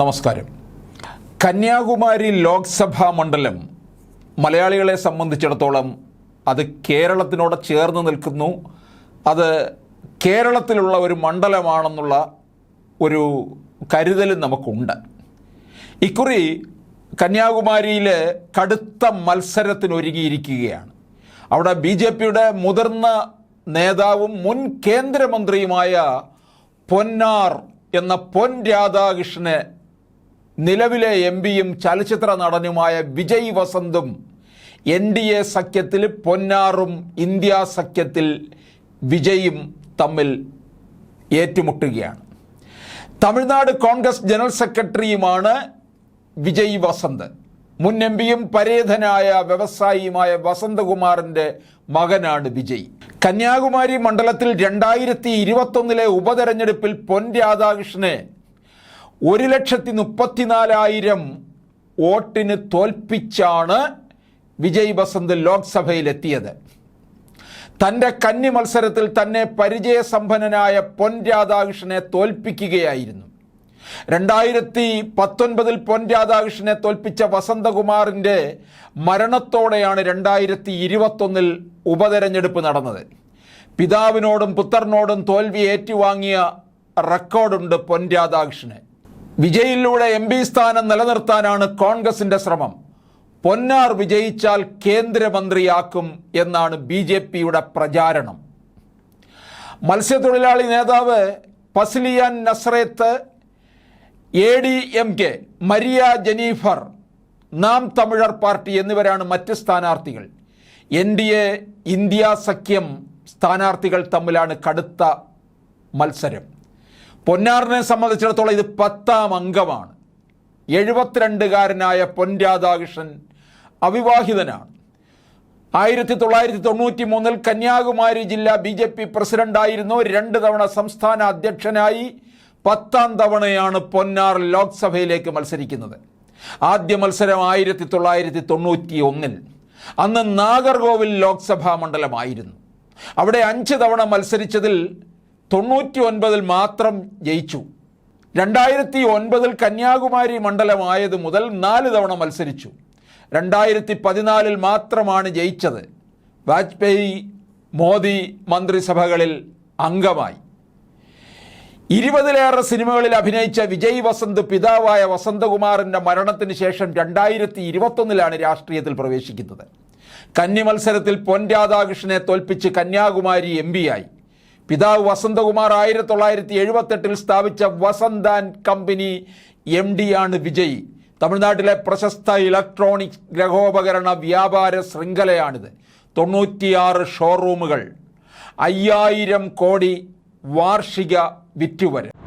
നമസ്കാരം. കന്യാകുമാരി ലോക്സഭാ മണ്ഡലം മലയാളികളെ സംബന്ധിച്ചിടത്തോളം അത് കേരളത്തിനോട് ചേർന്ന് നിൽക്കുന്നു. അത് കേരളത്തിലുള്ള ഒരു മണ്ഡലമാണെന്നുള്ള ഒരു കരുതലും നമുക്കുണ്ട്. ഇക്കുറി കന്യാകുമാരിയിൽ കടുത്ത മത്സരത്തിനൊരുങ്ങിയിരിക്കുകയാണ്. അവിടെ ബി ജെ പിയുടെ മുതിർന്ന നേതാവും മുൻ കേന്ദ്രമന്ത്രിയുമായ പൊന്നാർ എന്ന പൊൻ രാധാകൃഷ്ണനെ നിലവിലെ എം പിയും ചലച്ചിത്ര നടനുമായ വിജയ് വസന്തും എൻ ഡി എ സഖ്യത്തിൽ പൊന്നാറും ഇന്ത്യ സഖ്യത്തിൽ വിജയും തമ്മിൽ ഏറ്റുമുട്ടുകയാണ്. തമിഴ്നാട് കോൺഗ്രസ് ജനറൽ സെക്രട്ടറിയുമാണ് വിജയ് വസന്ത്. മുൻ എം പിയും പരേതനായ വ്യവസായിയുമായ വസന്തകുമാറിന്റെ മകനാണ് വിജയ്. കന്യാകുമാരി മണ്ഡലത്തിൽ രണ്ടായിരത്തി ഇരുപത്തൊന്നിലെ ഉപതെരഞ്ഞെടുപ്പിൽ പൊൻ രാധാകൃഷ്ണനെ ഒരു ലക്ഷത്തി മുപ്പത്തിനാലായിരം വോട്ടിന് തോൽപ്പിച്ചാണ് വിജയ് ബസന്ത് ലോക്സഭയിലെത്തിയത്. തന്റെ കന്നി മത്സരത്തിൽ തന്നെ പരിചയസമ്പന്നനായ പൊൻ രാധാകൃഷ്ണനെ തോൽപ്പിക്കുകയായിരുന്നു. രണ്ടായിരത്തി പത്തൊൻപതിൽ പൊൻ രാധാകൃഷ്ണനെ തോൽപ്പിച്ച വസന്തകുമാറിന്റെ മരണത്തോടെയാണ് രണ്ടായിരത്തി ഇരുപത്തൊന്നിൽ ഉപതെരഞ്ഞെടുപ്പ് നടന്നത്. പിതാവിനോടും പുത്രനോടും തോൽവി ഏറ്റുവാങ്ങിയ റെക്കോർഡുണ്ട് പൊൻ രാധാകൃഷ്ണന്. വിജയിലൂടെ എം പി സ്ഥാനം നിലനിർത്താനാണ് കോൺഗ്രസിന്റെ ശ്രമം. പൊന്നാർ വിജയിച്ചാൽ കേന്ദ്രമന്ത്രിയാക്കും എന്നാണ് ബി ജെ പിയുടെ പ്രചാരണം. മത്സ്യത്തൊഴിലാളി നേതാവ് Pasliyan Nazareth A D M K Maria Jennifer Naam Tamilar party എന്നിവരാണ് മറ്റ് സ്ഥാനാർത്ഥികൾ. എൻ ഡി എ ഇന്ത്യ സഖ്യം സ്ഥാനാർത്ഥികൾ തമ്മിലാണ് കടുത്ത മത്സരം. പൊന്നാറിനെ സംബന്ധിച്ചിടത്തോളം ഇത് പത്താം അംഗമാണ്. എഴുപത്തിരണ്ടുകാരനായ പൊൻ രാധാകൃഷ്ണൻ അവിവാഹിതനാണ്. ആയിരത്തി തൊള്ളായിരത്തി തൊണ്ണൂറ്റി മൂന്നിൽ കന്യാകുമാരി ജില്ലാ ബി ജെ പി പ്രസിഡന്റായിരുന്നു. രണ്ട് തവണ സംസ്ഥാന അധ്യക്ഷനായി പത്താം തവണയാണ് പൊന്നാർ ലോക്സഭയിലേക്ക് മത്സരിക്കുന്നത്. ആദ്യ മത്സരം ആയിരത്തി തൊള്ളായിരത്തി തൊണ്ണൂറ്റി ഒന്നിൽ അന്ന് നാഗർകോവിൽ ലോക്സഭാ മണ്ഡലമായിരുന്നു. അവിടെ അഞ്ച് തവണ മത്സരിച്ചതിൽ തൊണ്ണൂറ്റി ഒൻപതിൽ മാത്രം ജയിച്ചു. രണ്ടായിരത്തി ഒൻപതിൽ കന്യാകുമാരി മണ്ഡലമായത് മുതൽ നാല് തവണ മത്സരിച്ചു. രണ്ടായിരത്തി പതിനാലിൽ മാത്രമാണ് ജയിച്ചത്. വാജ്പേയി മോദി മന്ത്രിസഭകളിൽ അംഗമായി. ഇരുപതിലേറെ സിനിമകളിൽ അഭിനയിച്ച വിജയ് വസന്ത് പിതാവായ വസന്തകുമാറിന്റെ മരണത്തിന് ശേഷം രണ്ടായിരത്തി ഇരുപത്തൊന്നിലാണ് രാഷ്ട്രീയത്തിൽ പ്രവേശിക്കുന്നത്. കന്നി മത്സരത്തിൽ പൊൻ രാധാകൃഷ്ണനെ തോൽപ്പിച്ച് കന്യാകുമാരി എം പിയായി പിതാവ് വസന്തകുമാർ ആയിരത്തി തൊള്ളായിരത്തി എഴുപത്തെട്ടിൽ സ്ഥാപിച്ച വസന്ത കമ്പനി എം ഡിയാണ് വിജയ്. തമിഴ്നാട്ടിലെ പ്രശസ്ത ഇലക്ട്രോണിക് ഗ്രഹോപകരണ വ്യാപാര ശൃംഖലയാണിത്. തൊണ്ണൂറ്റിയാറ് ഷോറൂമുകൾ. അയ്യായിരം കോടി വാർഷിക വിറ്റുവരവ്.